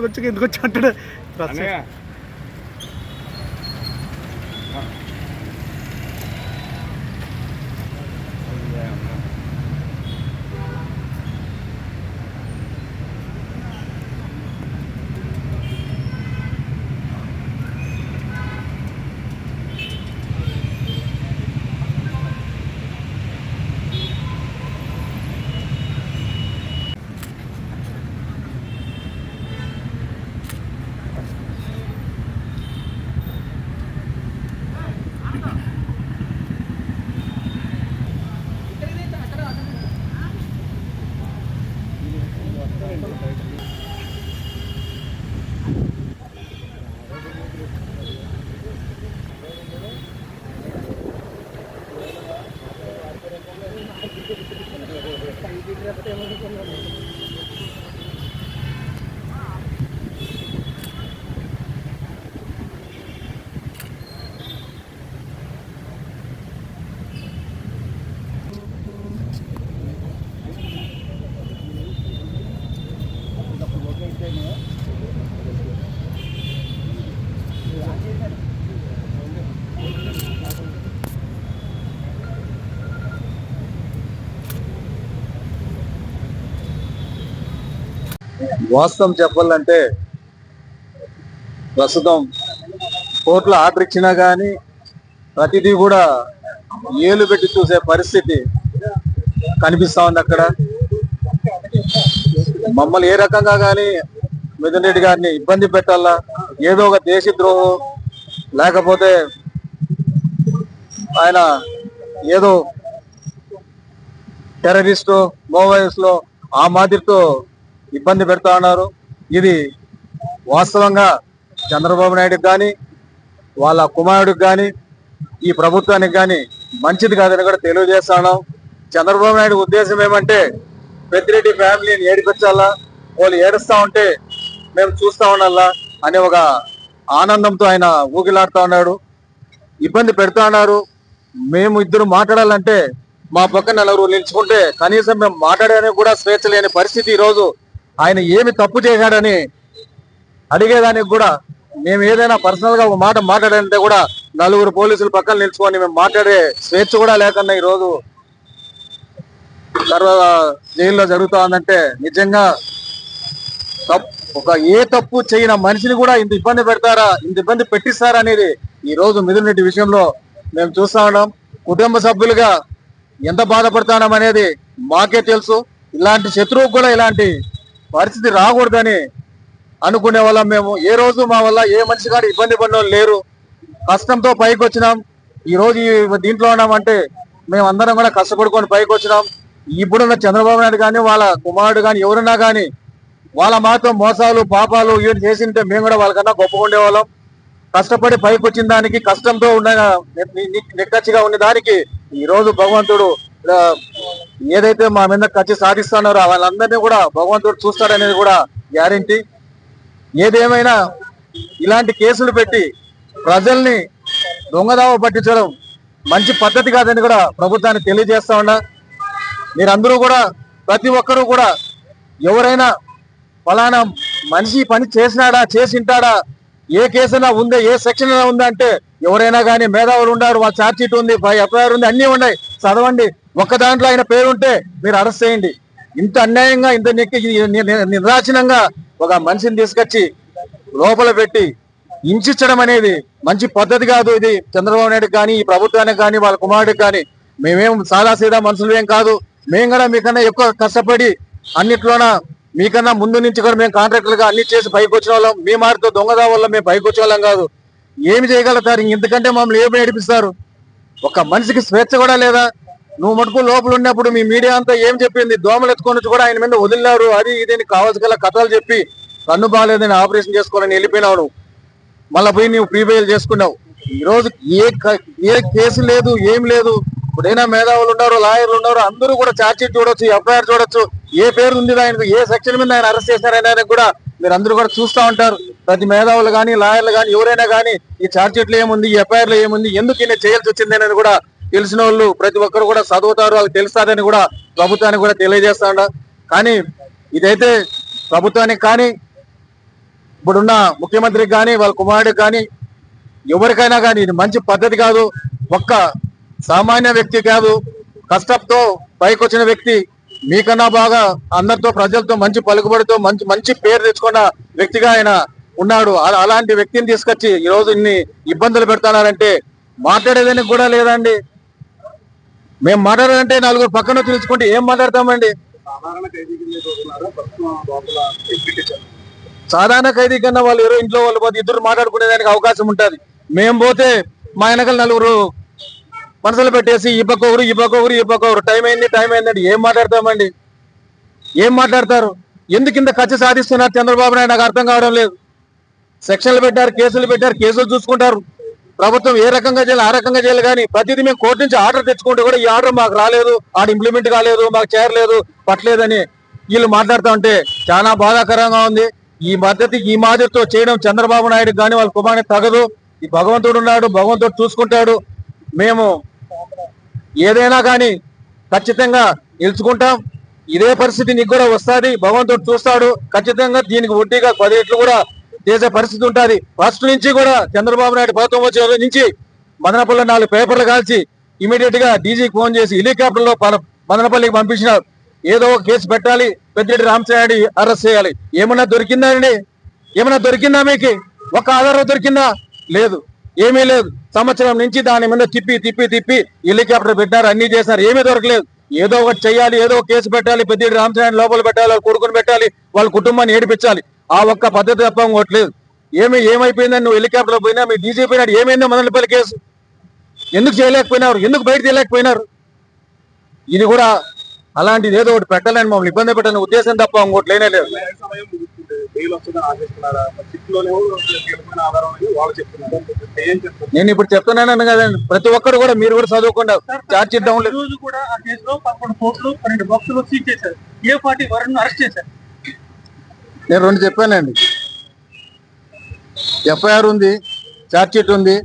వచ్చి ఎందుకు వచ్చి అంటాడు వాస్తవం చెప్పాలంటే ప్రస్తుతం కోర్టులో ఆర్డర్ ఇచ్చినా కానీ ప్రతిదీ కూడా ఏలు పెట్టి చూసే పరిస్థితి కనిపిస్తా ఉంది అక్కడ. మమ్మల్ని ఏ రకంగా కానీ మిథున్ రెడ్డి గారిని ఇబ్బంది పెట్టాలా? ఏదో ఒక దేశద్రోహం లేకపోతే ఆయన ఏదో టెర్రరిస్టు మోబైల్స్ ఆ మాదిరితో ఇబ్బంది పెడతా ఉన్నారు. ఇది వాస్తవంగా చంద్రబాబు నాయుడుకి కానీ వాళ్ళ కుమారుడికి కానీ ఈ ప్రభుత్వానికి కానీ మంచిది కాదని కూడా తెలియజేస్తున్నాం చంద్రబాబు నాయుడు ఉద్దేశం ఏమంటే పెద్దిరెడ్డి ఫ్యామిలీని ఏడిపించాలా వాళ్ళు ఏడుస్తా ఉంటే మేము చూస్తా ఉండాలా అనే ఒక ఆనందంతో ఆయన ఊగిలాడుతూ ఉన్నాడు. ఇబ్బంది పెడతా ఉన్నారు. మేము ఇద్దరు మాట్లాడాలంటే మా పక్కన నలుగురు నిలుచుకుంటే కనీసం మేము మాట్లాడడానికి కూడా స్వేచ్ఛ లేని పరిస్థితి ఈ రోజు ఆయన ఏమి తప్పు చేశాడని అడిగేదానికి కూడా మేము ఏదైనా పర్సనల్గా ఒక మాట మాట్లాడాలంటే కూడా నలుగురు పోలీసులు పక్కన నిల్చుకొని మేము మాట్లాడే స్వేచ్ఛ కూడా లేకుండా ఈ రోజు తర్వాత జైల్లో జరుగుతా ఉందంటే నిజంగా తప్పు. ఒక ఏ తప్పు చేయని మనిషిని కూడా ఇంత ఇబ్బంది పెడతారా ఇంత ఇబ్బంది పెట్టిస్తారా అనేది ఈ రోజు విషయంలో మేము చూస్తా ఉన్నాం. కుటుంబ సభ్యులుగా ఎంత బాధపడతాం అనేది మాకే తెలుసు. ఇలాంటి శత్రువుకు కూడా ఇలాంటి పరిస్థితి రాకూడదని అనుకునే వాళ్ళం మేము. ఏ రోజు మా వల్ల ఏ మనిషి కూడా ఇబ్బంది పడిన లేరు. కష్టంతో పైకి వచ్చినాం. ఈరోజు దీంట్లో ఉన్నామంటే మేము అందరం కూడా కష్టపడుకొని పైకి వచ్చినాం. ఇప్పుడున్న చంద్రబాబు నాయుడు కానీ వాళ్ళ కుమారుడు కానీ ఎవరున్నా కానీ వాళ్ళ మాత్రం మోసాలు పాపాలు ఇవన్నీ చేసింటే మేము కూడా వాళ్ళకన్నా గొప్పగా ఉండేవాళ్ళం. కష్టపడి పైకి వచ్చిన దానికి కష్టంతో ఉన్న నిక్కచ్చిగా ఉన్న దానికి ఈరోజు భగవంతుడు ఏదైతే మా మీద కచ్చి సాధిస్తున్నారో వాళ్ళందరినీ కూడా భగవంతుడు చూస్తాడనేది కూడా గ్యారంటీ. ఏదేమైనా ఇలాంటి కేసులు పెట్టి ప్రజల్ని దొంగదావ పట్టించడం మంచి పద్ధతి కాదని కూడా ప్రభుత్వానికి తెలియజేస్తా ఉన్నా. మీరందరూ కూడా ప్రతి ఒక్కరూ కూడా ఎవరైనా ఫలానా మనిషి పని చేసినాడా చేసింటాడా ఏ కేసైనా ఉందే ఏ సెక్షన్ అయినా ఉందా అంటే ఎవరైనా కానీ మేధావులు ఉన్నారు వాళ్ళ ఛార్జ్ షీట్ ఉంది ఎఫ్ఐఆర్ ఉంది అన్నీ ఉన్నాయి. చదవండి. ఒక్క దాంట్లో ఆయన పేరు ఉంటే మీరు అరెస్ట్ చేయండి. ఇంత అన్యాయంగా ఇంత నెక్కి నిర్దాచనంగా ఒక మనిషిని తీసుకొచ్చి లోపల పెట్టి హింసించడం అనేది మంచి పద్ధతి కాదు ఇది. చంద్రబాబు నాయుడు కానీ ఈ ప్రభుత్వానికి కానీ వాళ్ళ కుమారుడికి కానీ మేమేం సాదా సీదా మనుషులు ఏం కాదు. మేము కూడా మీకన్నా ఎక్కువ కష్టపడి అన్నిట్లోన మీకన్నా ముందు నుంచి కూడా మేము కాంట్రాక్టర్లుగా అన్ని చేసి పైకి వచ్చిన వాళ్ళం. మీ మారితో దొంగదా వల్ల మేము పైకి వచ్చే వాళ్ళం కాదు. ఏమి చేయగలుగుతారు? ఇంతకంటే మమ్మల్ని ఏమి ఏడిపిస్తారు? ఒక మనిషికి స్వేచ్ఛ కూడా లేదా? నువ్వు మటుకు లోపల ఉన్నప్పుడు మీ మీడియా అంతా ఏం చెప్పింది? దోమలు ఎత్తుకొని వచ్చి కూడా ఆయన మీద వదిలినారు. అది ఇది కావాల్సి గల కథలు చెప్పి కన్ను బాగాలేదని ఆపరేషన్ చేసుకోవాలని వెళ్ళిపోయినావు నువ్వు మళ్ళీ పోయి నువ్వు ప్రీపేర్ చేసుకున్నావు. ఈ రోజు ఏ ఏ కేసు లేదు ఏం లేదు. ఇప్పుడైనా మేధావులు ఉన్నారు లాయర్లు ఉన్నారు అందరూ కూడా ఛార్జ్షీట్ చూడొచ్చు ఎఫ్ఐఆర్ చూడొచ్చు. ఏ పేరు ఉంది ఆయనకు? ఏ సెక్షన్ మీద ఆయన అరెస్ట్ చేశారనే కూడా మీరు అందరూ కూడా చూస్తూ ఉంటారు. ప్రతి మేధావులు కానీ లాయర్లు కానీ ఎవరైనా కానీ ఈ ఛార్జ్ ఏముంది ఈ ఏముంది ఎందుకు ఈయన చేయాల్సి వచ్చింది అనేది కూడా తెలిసిన వాళ్ళు ప్రతి ఒక్కరు కూడా చదువుతారు వాళ్ళకి తెలుస్తారని కూడా ప్రభుత్వానికి కూడా తెలియజేస్తాడ. కానీ ఇదైతే ప్రభుత్వానికి కానీ ఇప్పుడున్న ముఖ్యమంత్రికి కానీ వాళ్ళ కుమారుడికి కానీ ఎవరికైనా కానీ ఇది మంచి పద్ధతి కాదు. ఒక్క సామాన్య వ్యక్తి కాదు. కష్టంతో పైకి వచ్చిన వ్యక్తి మీకన్నా బాగా అందరితో ప్రజలతో మంచి పలుకుబడితో మంచి మంచి పేరు తెచ్చుకున్న వ్యక్తిగా ఆయన ఉన్నాడు. అలాంటి వ్యక్తిని తీసుకొచ్చి ఈ రోజు ఇన్ని ఇబ్బందులు పెడుతున్నారంటే మాట్లాడేదానికి కూడా లేదండి. మేము మాట్లాడాలంటే నలుగురు పక్కన తెలుసుకుంటే ఏం మాట్లాడతామండి? సాధారణ ఖైదీ కన్నా వాళ్ళు ఎవరో ఇంట్లో వాళ్ళు పోతే ఇద్దరు మాట్లాడుకునేదానికి అవకాశం ఉంటది. మేము పోతే మా వెనకాల నలుగురు మనసులు పెట్టేసి ఈ పక్క ఒకరు ఈ పక్క ఒకరు ఈ పక్క ఒకరు టైం అయింది టైం అయిందండి. ఏం మాట్లాడతామండి? ఏం మాట్లాడతారు? ఎందుకు ఇంత ఖర్చు సాధిస్తున్నారు చంద్రబాబు నాయుడు? నాకు అర్థం కావడం లేదు. సెక్షన్లు పెట్టారు కేసులు పెట్టారు కేసులు చూసుకుంటారు. ప్రభుత్వం ఏ రకంగా చేయాలి ఆ రకంగా చేయాలి కానీ ప్రతిదీ మేము కోర్టు నుంచి ఆర్డర్ తెచ్చుకుంటే కూడా ఈ ఆర్డర్ మాకు రాలేదు ఆడ ఇంప్లిమెంట్ కాలేదు మాకు చేరలేదు పట్టలేదని వీళ్ళు మాట్లాడుతూ ఉంటే చాలా బాధాకరంగా ఉంది. ఈ మద్దతు ఈ మాదిరితో చేయడం చంద్రబాబు నాయుడు కానీ వాళ్ళ కుమారుని తగదు. ఈ భగవంతుడు ఉన్నాడు భగవంతుడు చూసుకుంటాడు. మేము ఏదైనా కానీ ఖచ్చితంగా నిలుచుకుంటాం. ఇదే పరిస్థితి నీకు కూడా వస్తుంది. భగవంతుడు చూస్తాడు. ఖచ్చితంగా దీనికి వడ్డీగా పది రెట్లు కూడా చేసే పరిస్థితి ఉంటుంది. ఫస్ట్ నుంచి కూడా చంద్రబాబు నాయుడు ప్రభుత్వం వచ్చే రోజు నుంచి మదనపల్లి నాలుగు పేపర్లు కాల్చి ఇమీడియట్గా డీజీకి ఫోన్ చేసి హెలికాప్టర్లో మదనపల్లికి పంపించినారు. ఏదో ఒక కేసు పెట్టాలి. పెద్దిరెడ్డి రామచంద్రారెడ్డి అరెస్ట్ చేయాలి. ఏమన్నా దొరికిందా అండి? ఏమన్నా దొరికిందా మీకు? ఒక ఆధారం దొరికిందా? లేదు. ఏమీ లేదు. సంవత్సరం నుంచి దాని మీద తిప్పి తిప్పి తిప్పి హెలికాప్టర్ పెట్టారు అన్ని చేసినారు. ఏమీ దొరకలేదు. ఏదో ఒకటి చేయాలి ఏదో ఒక కేసు పెట్టాలి పెద్ద రామచంద్రారెడ్డి లోపల పెట్టాలి వాళ్ళ కొడుకుని పెట్టాలి వాళ్ళ కుటుంబాన్ని ఏడిపించాలి. ఆ ఒక్క పద్ధతి తప్ప ఇంకోట్లేదు ఏమి ఏమైపోయిందని నువ్వు హెలికాప్టర్లో పోయినా మీ డీజీ పోయినాడు ఏమైందో మదనపల్లి కేసు? ఎందుకు చేయలేకపోయినారు? ఎందుకు బయట చేయలేకపోయినారు ఇది కూడా అలాంటిది ఏదో ఒకటి పెట్టాలని మమ్మల్ని ఇబ్బంది పెట్టాలని ఉద్దేశం తప్ప ఇంకోటి లేనే లేదు. బెయిల్ వస్తుందని ఆశిస్తున్నారా ఆధారం అని వాళ్ళు చెప్తున్నారు. ఏం చెప్తున్నారు నేను ఇప్పుడు చెప్తున్నాను కదండి ప్రతి ఒక్కరు కూడా మీరు కూడా చదువుకుండా చార్జ్ షీట్ డౌన్ రోజు కూడా ఆ కేసులో పదకొండు కోట్లు పన్నెండు బాక్సులు సీజ్ చేశారు ఏ పార్టీ వరుణ్ అరెస్ట్ చేశారు? నేను రెండు చెప్పానండి. ఎఫ్ఐఆర్ ఉంది చార్జ్ షీట్ ఉంది.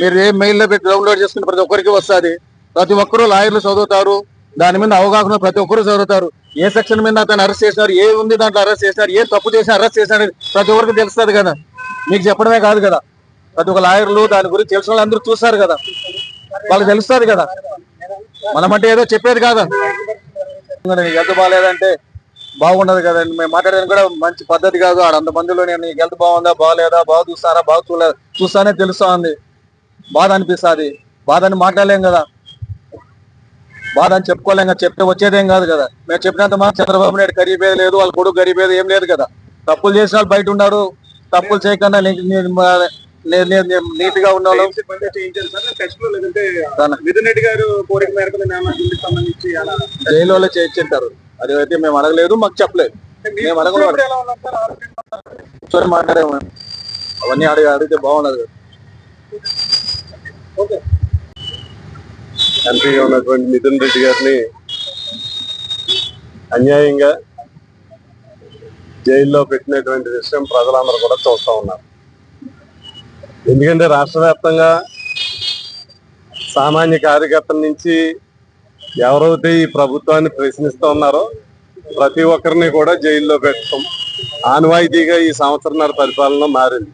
మీరు ఏ మెయిల్లో పెట్టి డౌన్లోడ్ చేసుకుని ప్రతి ఒక్కరికి వస్తుంది. ప్రతి ఒక్కరు లాయర్లు చదువుతారు. దాని మీద అవగాహన ప్రతి ఒక్కరు చదువుతారు. ఏ సెక్షన్ మీద అతను అరెస్ట్ చేసినారు ఏ ఉంది దాంట్లో అరెస్ట్ చేసినారు ఏ తప్పు చేసి అరెస్ట్ చేసినారు ప్రతి ఒక్కరికి తెలుస్తుంది కదా. మీకు చెప్పడమే కాదు కదా. ప్రతి ఒక్క లాయర్లు దాని గురించి తెలిసిన వాళ్ళందరూ చూస్తారు కదా. వాళ్ళకి తెలుస్తుంది కదా. మనమంటే ఏదో చెప్పేది కాదా. నీకు హెల్త్ బాగాలేదంటే బాగుండదు కదండి మేము మాట్లాడడానికి కూడా మంచి పద్ధతి కాదు. ఆడ అంత మందిలో నేను నీకు హెల్త్ బాగుందా బాగాలేదా బాగా చూస్తారా బాగా చూడలేదు చూస్తానే తెలుస్తా ఉంది బాధ అనిపిస్తుంది. బాధ అని మాట్లాడలేం కదా. బాధ అని చెప్పుకోలేం కదా చెప్తే వచ్చేదేం కాదు కదా. మేము చెప్పినంత మా చంద్రబాబు నాయుడు గరీబేది లేదు వాళ్ళ కొడుకు గరీబేది ఏం లేదు కదా. తప్పులు చేసిన వాళ్ళు బయట ఉన్నారు తప్పులు చేయకుండా నీట్గా ఉన్న వాళ్ళు ఏం చెప్పండి? చేయించారు అది అయితే మేము అడగలేదు మాకు చెప్పలేదు. మేము అడగలేదు. మాట్లాడాము. అవన్నీ అడిగి అడిగితే బాగుండదు కదా. ఎంపీగా ఉన్నటువంటి మిథున్ రెడ్డి గారిని అన్యాయంగా జైల్లో పెట్టినటువంటి విషయం ప్రజలందరూ కూడా చూస్తూ ఉన్నారు. ఎందుకంటే రాష్ట్ర వ్యాప్తంగా సామాన్య కార్యకర్తల నుంచి ఎవరైతే ఈ ప్రభుత్వాన్ని ప్రశ్నిస్తూ ఉన్నారో ప్రతి ఒక్కరిని కూడా జైల్లో పెట్టడం ఆనవాయితీగా ఈ సంవత్సరంన్నర పరిపాలన మారింది.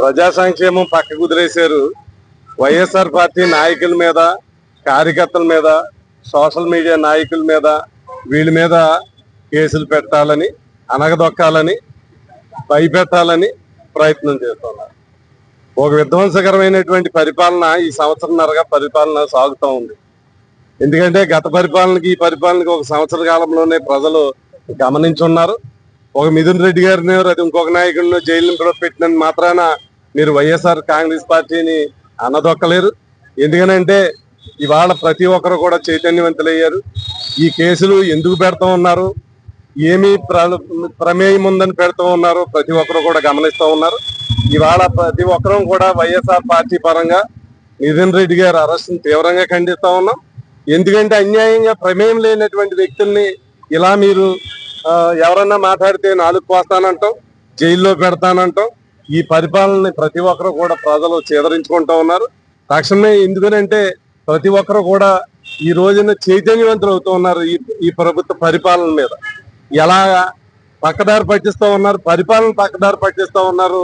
ప్రజా సంక్షేమం పక్క కుదిరేశారు వైఎస్ఆర్ పార్టీ నాయకుల మీద కార్యకర్తల మీద సోషల్ మీడియా నాయకుల మీద వీళ్ళ మీద కేసులు పెట్టాలని అనగదొక్కాలని భయపెట్టాలని ప్రయత్నం చేస్తున్నారు. ఒక విధ్వంసకరమైనటువంటి పరిపాలన ఈ సంవత్సరంన్నరగా పరిపాలన సాగుతూ ఉంది. ఎందుకంటే గత పరిపాలనకి ఈ పరిపాలనకి ఒక సంవత్సర కాలంలోనే ప్రజలు గమనించున్నారు. ఒక మిథున్ రెడ్డి గారిని అది ఇంకొక నాయకుడిని జైలు పెట్టినందుకు మాత్రాన మీరు వైఎస్ఆర్ కాంగ్రెస్ పార్టీని అనదొక్కలేరు ఎందుకనంటే ఇవాళ ప్రతి ఒక్కరు కూడా చైతన్యవంతులయ్యారు. ఈ కేసులు ఎందుకు పెడతా ఉన్నారు? ఏమి ప్ర- ప్రమేయం ఉందని పెడుతూ ఉన్నారు? ప్రతి ఒక్కరు కూడా గమనిస్తూ ఉన్నారు. ఇవాళ ప్రతి ఒక్కరూ కూడా వైఎస్ఆర్ పార్టీ పరంగా నితిన్ రెడ్డి గారి అరెస్ట్ తీవ్రంగా ఖండిస్తూ ఉన్నాం. ఎందుకంటే అన్యాయంగా ప్రమేయం లేనటువంటి వ్యక్తుల్ని ఇలా మీరు ఎవరన్నా మాట్లాడితే నాలుగు కోస్తానంటాం జైల్లో పెడతానంటాం. ఈ పరిపాలనని ప్రతి ఒక్కరు కూడా ప్రజలు చేదరించుకుంటూ ఉన్నారు. తక్షణమే ఎందుకనంటే ప్రతి ఒక్కరు కూడా ఈ రోజున చైతన్యవంతులు అవుతూ ఉన్నారు ఈ ఈ ప్రభుత్వ పరిపాలన మీద. ఎలా పక్కదారి పట్టిస్తూ ఉన్నారు పరిపాలన పక్కదారి పట్టిస్తూ ఉన్నారు.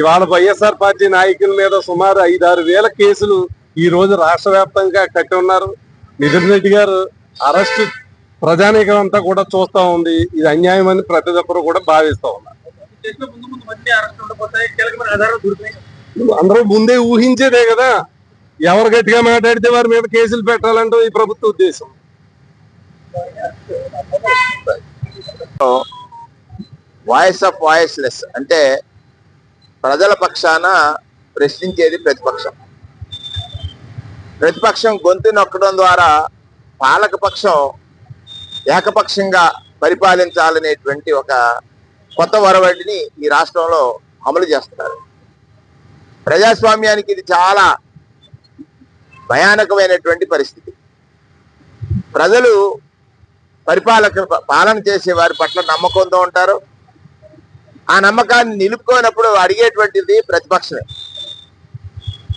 ఇవాళ వైఎస్ఆర్ పార్టీ నాయకుల మీద సుమారు ఐదారు వేల కేసులు ఈ రోజు రాష్ట్ర వ్యాప్తంగా కట్టి ఉన్నారు. నితిన్ రెడ్డి గారు అరెస్ట్ ప్రజానీకం అంతా కూడా చూస్తూ ఉంది. ఇది అన్యాయం అని ప్రతి ఒక్కరు కూడా భావిస్తూ ఉన్నారు. చేసిన ముందు ముందు మళ్ళీ అరెస్ట్ ఉండబోతాయి. కీలకమైన ఆధారాలు దొరికినాయి అందరూ ముందే ఊహించేదే కదా. ఎవరు గట్టిగా మాట్లాడితే వారి మీద కేసులు పెట్టాలంటూ ఈ ప్రభుత్వ ఉద్దేశం? వాయిస్ ఆఫ్ వాయిస్లెస్ అంటే ప్రజల పక్షాన ప్రశ్నించేది ప్రతిపక్షం. ప్రతిపక్షం గొంతు నొక్కడం ద్వారా పాలక పక్షం ఏకపక్షంగా పరిపాలించాలనేటువంటి ఒక కొత్త వరవడిని ఈ రాష్ట్రంలో అమలు చేస్తున్నారు. ప్రజాస్వామ్యానికి ఇది చాలా భయానకమైనటువంటి పరిస్థితి. ప్రజలు పరిపాలక పాలన చేసే వారి పట్ల నమ్మకంతో ఉంటారు. ఆ నమ్మకాన్ని నిలుపుకోనప్పుడు అడిగేటువంటిది ప్రతిపక్షమే.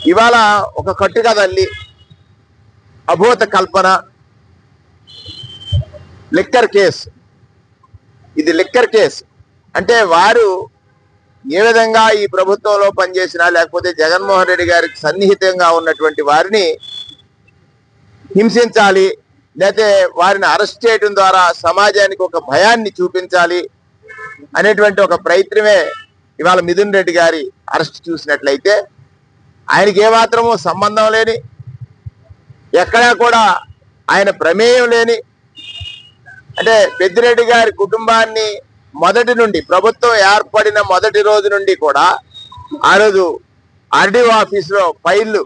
ఇవాళ ఒక కట్టుగా తల్లి అభూత కల్పన లిక్కర్ కేసు. ఇది లిక్కర్ కేసు. అంటే వారు ఏ విధంగా ఈ ప్రభుత్వంలో పనిచేసినా లేకపోతే జగన్మోహన్ రెడ్డి గారికి సన్నిహితంగా ఉన్నటువంటి వారిని హింసించాలి లేకపోతే వారిని అరెస్ట్ చేయడం ద్వారా సమాజానికి ఒక భయాన్ని చూపించాలి అనేటువంటి ఒక ప్రయత్నమే ఇవాళ మిథున్ రెడ్డి గారి అరెస్ట్ చూసినట్లయితే ఆయనకి ఏమాత్రము సంబంధం లేని ఎక్కడా కూడా ఆయన ప్రమేయం లేని అంటే పెద్దిరెడ్డి గారి కుటుంబాన్ని మొదటి నుండి ప్రభుత్వం ఏర్పడిన మొదటి రోజు నుండి కూడా ఆ రోజు ఆర్డీఓ ఆఫీసులో ఫైళ్ళు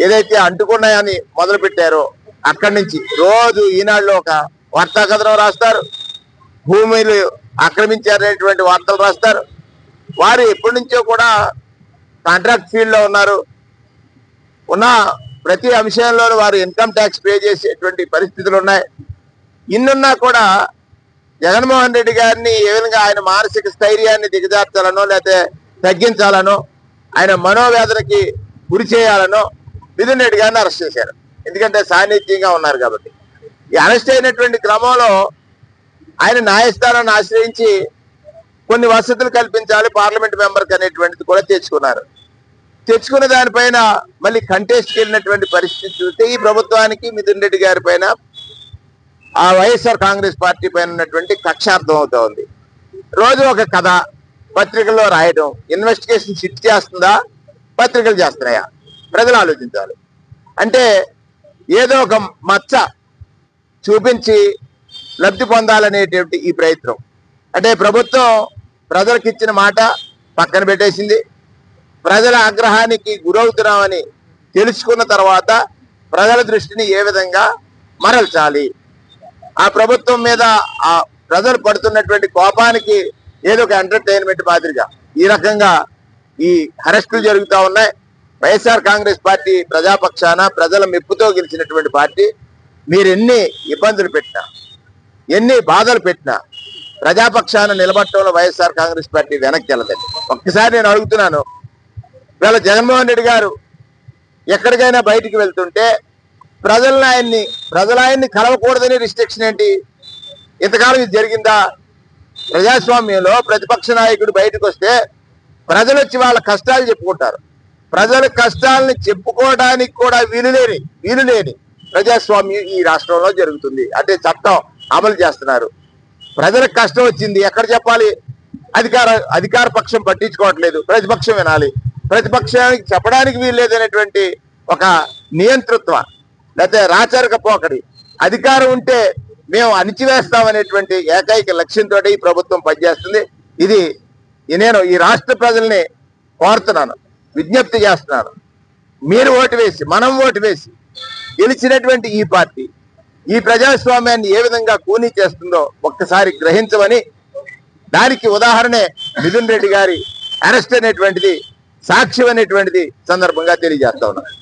ఏదైతే అంటుకున్నాయని మొదలు పెట్టారో అక్కడి నుంచి రోజు ఈనాడులో ఒక వార్తా కథనం రాస్తారు. భూమిలు ఆక్రమించారనేటువంటి వార్తలు రాస్తారు. వారు ఎప్పటి నుంచో కూడా కాంట్రాక్ట్ ఫీల్డ్లో ఉన్నారు. ఉన్న ప్రతి అంశంలోనూ వారు ఇన్కమ్ ట్యాక్స్ పే చేసేటువంటి పరిస్థితులు ఉన్నాయి. ఇన్నున్నా కూడా జగన్మోహన్ రెడ్డి గారిని ఏ విధంగా ఆయన మానసిక స్థైర్యాన్ని దిగజార్చాలనో లేకపోతే తగ్గించాలనో ఆయన మనోవేదనకి గురి చేయాలనో మిథున్ రెడ్డి గారిని అరెస్ట్ చేశారు. ఎందుకంటే సాన్నిధ్యంగా ఉన్నారు కాబట్టి. ఈ అరెస్ట్ అయినటువంటి క్రమంలో ఆయన న్యాయస్థానాన్ని ఆశ్రయించి కొన్ని వసతులు కల్పించాలి పార్లమెంట్ మెంబర్కి అనేటువంటిది కూడా తెచ్చుకున్నారు. తెచ్చుకున్న దానిపైన మళ్ళీ కంటెస్ట్కి వెళ్ళినటువంటి పరిస్థితి చూస్తే ఈ ప్రభుత్వానికి మిథున్ రెడ్డి గారి పైన ఆ వైఎస్ఆర్ కాంగ్రెస్ పార్టీ పైన ఉన్నటువంటి కక్షార్థం అవుతా ఉంది. రోజు ఒక కథ పత్రికల్లో రాయడం ఇన్వెస్టిగేషన్ సిట్ చేస్తుందా పత్రికలు చేస్తున్నాయా? ప్రజలు ఆలోచించాలి. అంటే ఏదో ఒక మచ్చ చూపించి లబ్ధి పొందాలనేటువంటి ఈ ప్రయత్నం. అంటే ప్రభుత్వం ప్రజలకు ఇచ్చిన మాట పక్కన పెట్టేసింది. ప్రజల ఆగ్రహానికి గురవుతున్నామని తెలుసుకున్న తర్వాత ప్రజల దృష్టిని ఏ విధంగా మరల్చాలి? ఆ ప్రభుత్వం మీద ఆ ప్రజలు పడుతున్నటువంటి కోపానికి ఏదో ఒక ఎంటర్టైన్మెంట్ మాదిరిగా ఈ రకంగా ఈ అరెస్టులు జరుగుతూ ఉన్నాయి. వైఎస్ఆర్ కాంగ్రెస్ పార్టీ ప్రజాపక్షాన ప్రజల మెప్పుతో గెలిచినటువంటి పార్టీ మీరు ఎన్ని ఇబ్బందులు పెట్టినా ఎన్ని బాధలు పెట్టినా ప్రజాపక్షాన నిలబట్టడంలో వైఎస్ఆర్ కాంగ్రెస్ పార్టీ వెనక్కి వెళ్ళదండి. ఒక్కసారి నేను అడుగుతున్నాను వీళ్ళ జగన్మోహన్ రెడ్డి గారు ఎక్కడికైనా బయటికి వెళ్తుంటే ప్రజలను ఆయన్ని ప్రజల ఆయన్ని కలవకూడదని రిస్ట్రిక్షన్ ఏంటి? ఇంతకాలం ఇది జరిగిందా? ప్రజాస్వామ్యంలో ప్రతిపక్ష నాయకుడు బయటకు వస్తే ప్రజలు వచ్చి వాళ్ళ కష్టాలు చెప్పుకుంటారు. ప్రజల కష్టాలని చెప్పుకోవడానికి కూడా వీలులేని వీలులేని ప్రజాస్వామ్యం ఈ రాష్ట్రంలో జరుగుతుంది. అంటే చట్టం అమలు చేస్తున్నారు. ప్రజలకు కష్టం వచ్చింది. ఎక్కడ చెప్పాలి? అధికార అధికార పక్షం పట్టించుకోవట్లేదు. ప్రతిపక్షం వినాలి. ప్రతిపక్షానికి చెప్పడానికి వీలు లేదనేటువంటి ఒక నియంతృత్వ లేకపోతే రాచరిక పోకడి. అధికారం ఉంటే మేము అణిచివేస్తామనేటువంటి ఏకైక లక్ష్యంతో ఈ ప్రభుత్వం పనిచేస్తుంది. ఇది నేను ఈ రాష్ట్ర ప్రజల్ని కోరుతున్నాను. విజ్ఞప్తి చేస్తున్నాను. మీరు ఓటు వేసి మనం ఓటు వేసి గెలిచినటువంటి ఈ పార్టీ ఈ ప్రజాస్వామ్యాన్ని ఏ విధంగా కూనీ చేస్తుందో ఒక్కసారి గ్రహించమని దానికి ఉదాహరణే మిథున్ రెడ్డి గారి అరెస్ట్ అనేటువంటిది సాక్ష్యం అనేటువంటిది సందర్భంగా తెలియజేస్తా ఉన్నాను.